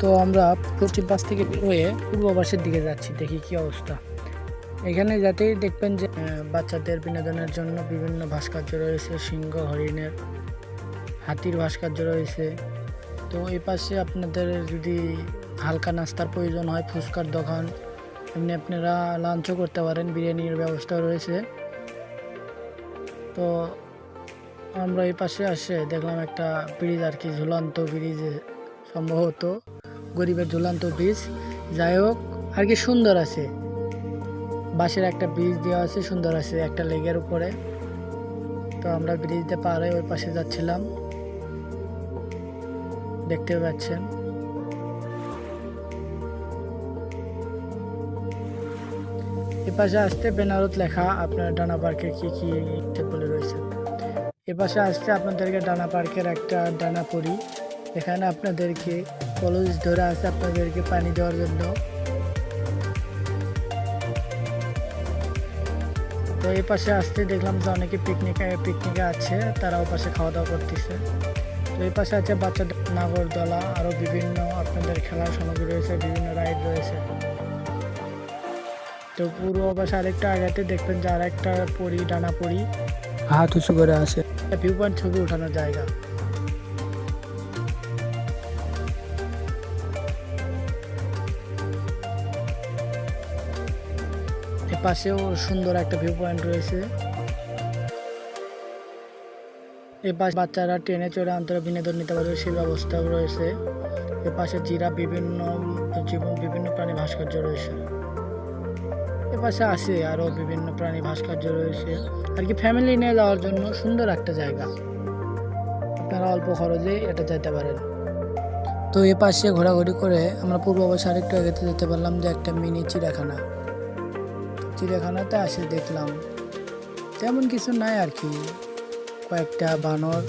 তো আমরা পশ্চিম পাশ থেকে হয়ে পূর্ব পাশের দিকে যাচ্ছি, দেখি কি অবস্থা। এখানে যাতেই দেখবেন যে বাচ্চাদের বিনোদনের জন্য বিভিন্ন ভাস্কর্য রয়েছে, সিংহ, হরিণের হাতির ভাস্কর্য রয়েছে। তো এই পাশে আপনাদের যদি হালকা নাস্তার প্রয়োজন হয়, ফুচকার দোকান, এমনি আপনারা লাঞ্চও করতে পারেন, বিরিয়ানির ব্যবস্থা রয়েছে। তো আমরা এই পাশে আসে দেখলাম একটা ব্রিজ আর কি, ঝুলন্ত ব্রিজ সম্ভবত। গরিবের ঝুলন্ত ব্রিজ যাই হোক, আর কি সুন্দর আছে। বাঁশের একটা ব্রিজ দেওয়া আছে, সুন্দর আছে, একটা লেগের উপরে। তো আমরা ব্রিজটা পার হয়ে ওই পাশে যাচ্ছিলাম। দেখতে পাচ্ছেন। এ পাশে আসতে বেনারত লেখা আপনার ডানা পার্কে কি কি বলে রয়েছে। এ পাশে আসতে আপনাদেরকে ডানা পার্কের একটা ডানা পরি। এখানে আপনাদেরকে কলেজ ধরে আছে আপনাদেরকে পানি দেওয়ার জন্য। তো এই পাশে আসতে দেখলাম যে অনেকে পিকনিকে পিকনিকে আছে তারা ও পাশে খাওয়া দাওয়া করতেছে। তো এই পাশে আছে বাচ্চাদের নাগরদোলা আরও বিভিন্ন আপনাদের খেলার সামগ্রী রয়েছে বিভিন্ন রাইড রয়েছে। তো পুরো পাশে আরেকটা আগাতে দেখবেন যে আর একটা পরি ডানা পরি। হাত উঁচু করে আছে। ভিউ পয়েন্ট ছবি ওঠানোর জায়গা। পাশেও সুন্দর একটা ভিউ পয়েন্ট রয়েছে। এ পাশে বাচ্চারা ট্রেনে চড়ে অন্তরে বিনোদন নিতে পারবে, সেই ব্যবস্থাও রয়েছে। এ পাশে জিরা বিভিন্ন জীবন, বিভিন্ন প্রাণী ভাস্কর্য রয়েছে। এ পাশে আছে আরও বিভিন্ন প্রাণী ভাস্কর্য রয়েছে। আর কি ফ্যামিলি নিয়ে যাওয়ার জন্য সুন্দর একটা জায়গা। আপনারা অল্প খরচে এটা যেতে পারেন। তো এ পাশে ঘোরাঘুরি করে আমরা পূর্ব পাশে আরেকটু এগোতে যেতে পারলাম যে একটা মিনি চিড়িয়াখানা। চিড়িয়াখানাতে আসে দেখলাম। তেমন কিছু নাই আর কি। কয়েকটা বানর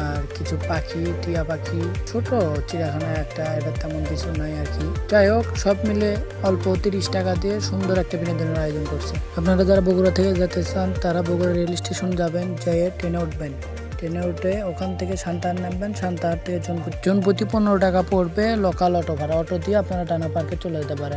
আর কিছু পাখি, টিয়া পাখি, ছোট চিড়িয়াখানা একটা, এটা তেমন কিছু নাই আর কি। যাই হোক, সব মিলে অল্প তিরিশ টাকা দিয়ে সুন্দর একটা বিনোদনের আয়োজন করছে। আপনারা যারা বগুড়া থেকে যেতে চান, তারা বগুড়া রেল স্টেশন যাবেন, যেয়ে ট্রেনে উঠবেন। ট্রেনে উঠে ওখান থেকে সান্তাহার নামবেন, সান্তাহার থেকে জনপ্রতি পনেরো টাকা পড়বে লোকাল অটো ভাড়া। অটো দিয়ে আপনারা টানা পার্কে চলে যেতে পারেন।